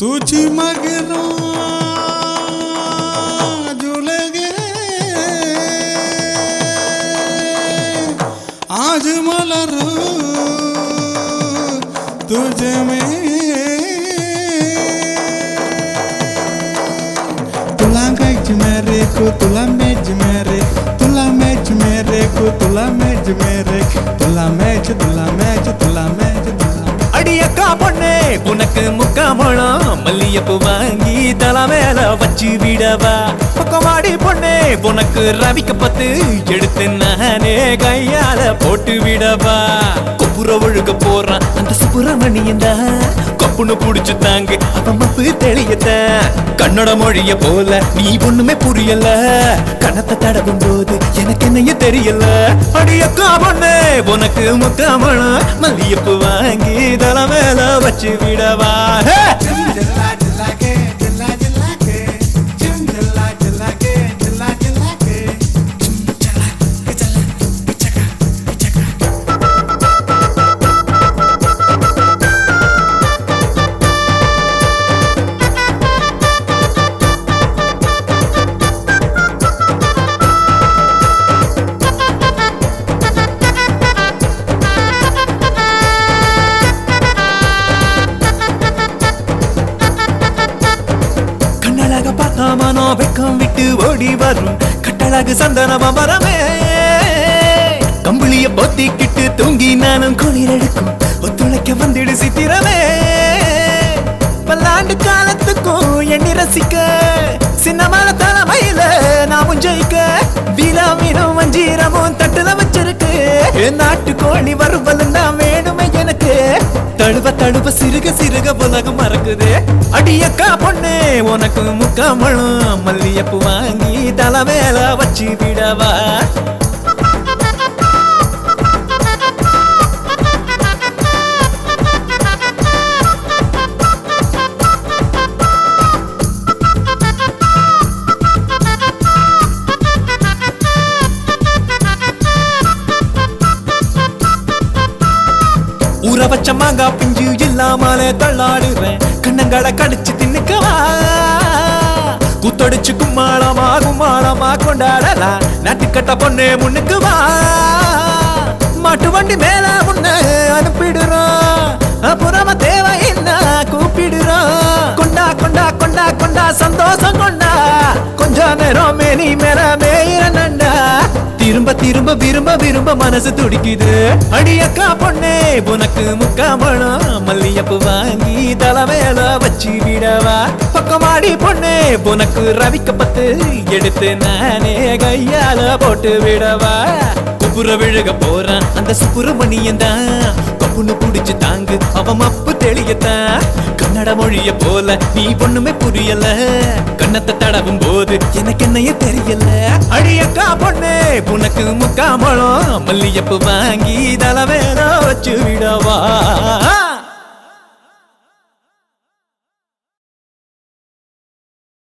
तुझी मगना जुल गए आज मलर तुझे में। तुला मैच मेरे को, तुला मैच मेरे, तुला मैच मेरे को, तुला मैच मेरे, तुला मैच तुला मैच तुला मैच। உனக்கு முக்காமணம் மல்லியப்பு வாங்கி தலை மேல வச்சு விடவா? பக்கமாடி பொண்ணே உனக்கு ரவிக்க பத்து எடுத்து நானே கையால போட்டு விடவா? கொப்புற ஒழுக போறான் அந்த சுப்பிரமணியன் கொப்புன்னு புடிச்சு தாங்க அவன் மப்பு தெளியத்தான். கன்னட மொழிய போல நீ ஒண்ணுமே புரியல. கணத்தை தடவும் போது எனக்கு என்னைய தெரியல. அடியக்கா பொண்ணே உனக்கு முக்காமணம் மல்லியப்பு வாங்கி தலை மேல வச்சு விடவா. வெக்கம் விட்டு ஓடி வரும். கட்டழகு சந்தன மரமே. கம்பளிய பொத்திக்கிட்டு தூங்கி நானும் குளிர் எடுக்கும். ஒத்துழைக்க வந்திடு சித்திரமே. பல்லாண்டு காலத்துக்கும் எண்ணி ரசிக்க. சின்னமான தலைமையில நாமும் ஜெயிக்க. வீராமீனும் வஞ்சீரமும் தட்டுல வச்சிருக்கு. என் நாட்டு கோழி தழுவ தழுவ சிறுக சிறுக உலகம் மறக்குதே. அடியக்கா பொண்ணே உனக்கு முக்காமழும் மல்லியப்பு வாங்கி தலை மேல வச்சு விடவா. ஊற வச்ச மாங்கா பிஞ்சு இல்லாமலே தள்ளாடுறேன் கண்ணங்களை கடிச்சு தின்னுக்கவா? குத்தடிச்சு கும்மாளமா கும்மாளமா கொண்டாடலா. நட்டுக்கட்ட பொண்ணே முன்னுக்குவா? மாட்டு வண்டி மேல முன்ன அனுப்பிடுறோம் அப்புறமா என்ன? கூப்பிடுறோம் கொண்டா கொண்டா கொண்டா கொண்டா சந்தோஷம் கொண்டா. கொஞ்ச நேரம் மேனி மேல மேயிற திரும்ப திரும்ப விரும்ப விரும்ப மனசு துடிக்குது. அடியக்கா பொண்ணே உனக்கு முக்காமணம். மல்லியப்பு வாங்கி தலைமையில வச்சு விடவா? பக்கமாடி பொண்ணே உனக்கு ரவிக்க பத்து. எடுத்து நானே கையால போட்டு விடவா? குப்புற விழுக போறான். அந்த சுப்புரமணியன் தான். கப்புன்னு புடிச்சு தாங்கு. அவன் அப்பு தெளி நடமொழிய போல நீ பொண்ணுமே புரியல. கண்ணத்தை தடவும் போது எனக்கு என்னைய தெரியல. அடியக்கா பொண்ணு உனக்கு முக்காமளம் மல்லியப்பு வாங்கி தலை வச்சு விடவா.